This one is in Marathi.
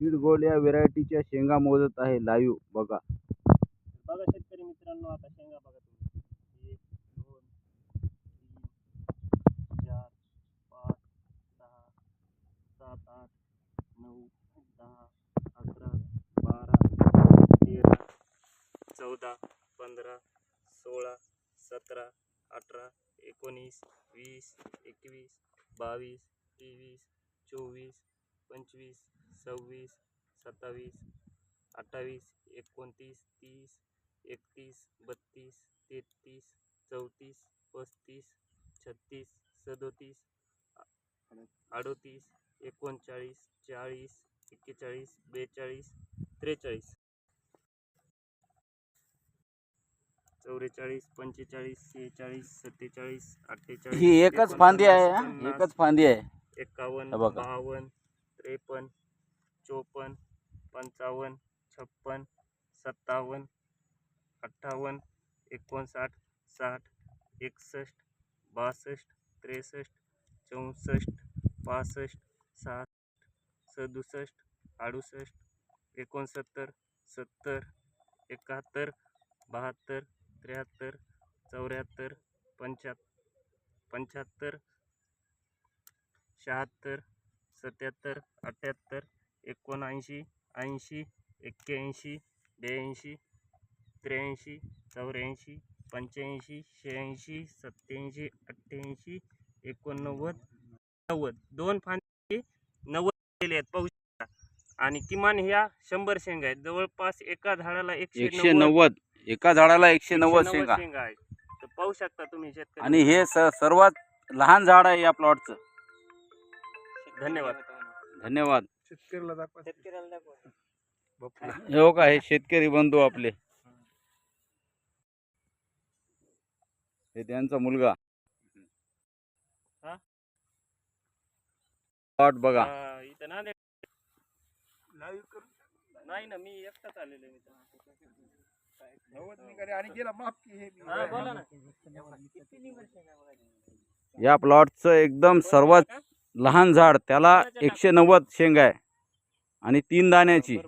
स्पीड गोल्ड या व्हेरायटीच्या शेंगा मोजत आहे लाईव्ह. बघा. बघा शेतकरी मित्रांनो आता शेंगा बघा तुम्ही. एक दोन तीन चार पाच सहा सात आठ नऊ दहा अकरा बारा तेरा चौदा पंधरा सोळा सतरा अठरा एकोणीस वीस एकवीस बावीस तेवीस चोवीस पंचवीस सव्वीस सत्तावीस अठ्ठावीस एकोणतीस तीस एकतीस बत्तीस तेहतीस चौतीस पस्तीस छत्तीस सदोतीस अडोतीस एकोणचाळीस चाळीस एक्केचाळीस बेचाळीस त्रेचाळीस चौवेचाळीस पंचेचाळीस सेहेचाळीस सत्तेचाळीस अठ्ठेचाळीस ही एकच फांदी आहे हा? एकच फांदी आहे एकावन्न हे बघा. बावन्न त्रेपन्न चोपन्न पंचावन्न छप्पन सत्तावन्न अठ्ठावन्न एकोणसाठ साठ एकसष्ट बासष्ट त्रेसष्ट चौसष्ट पासष्ट साठ सदुसष्ट अडुसष्ट एकोणसत्तर सत्तर एकाहत्तर बहात्तर त्र्याहत्तर चौऱ्याहत्तर पंच्या पंच्याहत्तर शहात्तर सत्याहत्तर अठ्ठ्याहत्तर एकोणऐंशी ऐंशी एक्क्याऐंशी ब्याऐंशी त्र्याऐंशी चौऱ्याऐंशी पंच्याऐंशी शहाऐंशी सत्याऐंशी अठ्ठ्याऐंशी एकोणनव्वद नव्वद. दोन फांदी नव्वद केले आहेत पाहू शकता. आणि किमान ह्या शंभर शेंगा आहेत. जवळपास एका झाडाला एकशे एकशे नव्वद. एका झाडाला एकशे नव्वद शेंगा. शेंगा आहेत. तर पाहू शकता तुम्ही शेतकरी आणि हे स सर्वात लहान झाड आहे या प्लॉटचं धन्यवाद. धन्यवाद. शेतकऱ्याला दाखवा. शेतकऱ्याला दाखवा. हे का हे शेतकरी बंधू आपले. हे त्यांचा मुलगा. हा? प्लॉट बघा. इथं ना नाही ना मी एकटाच आलेलो हे. हा, बघायच्या? या प्लॉटचं एकदम सर्वात लहान झाड त्याला एकशे नव्वद शेंग आहे. आणि तीन दाण्याची.